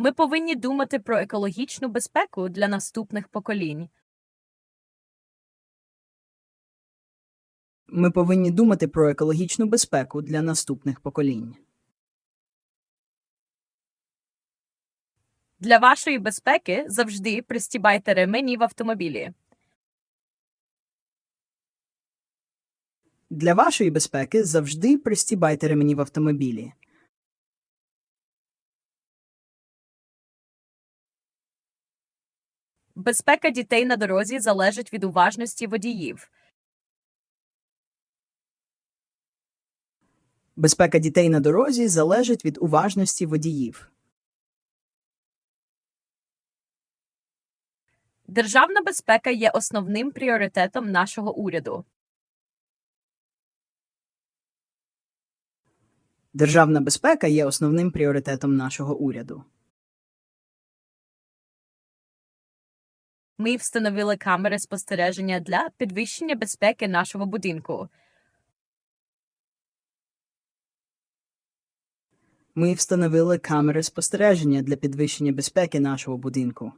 Ми повинні думати про екологічну безпеку для наступних поколінь. Ми повинні думати про екологічну безпеку для наступних поколінь. Для вашої безпеки завжди пристібайте ремені в автомобілі. Для вашої безпеки завжди пристібайте ремені в автомобілі. Безпека дітей на дорозі залежить від уважності водіїв. Безпека дітей на дорозі залежить від уважності водіїв. Державна безпека є основним пріоритетом нашого уряду. Державна безпека є основним пріоритетом нашого уряду. Ми встановили камери спостереження для підвищення безпеки нашого будинку. Ми встановили камери спостереження для підвищення безпеки нашого будинку.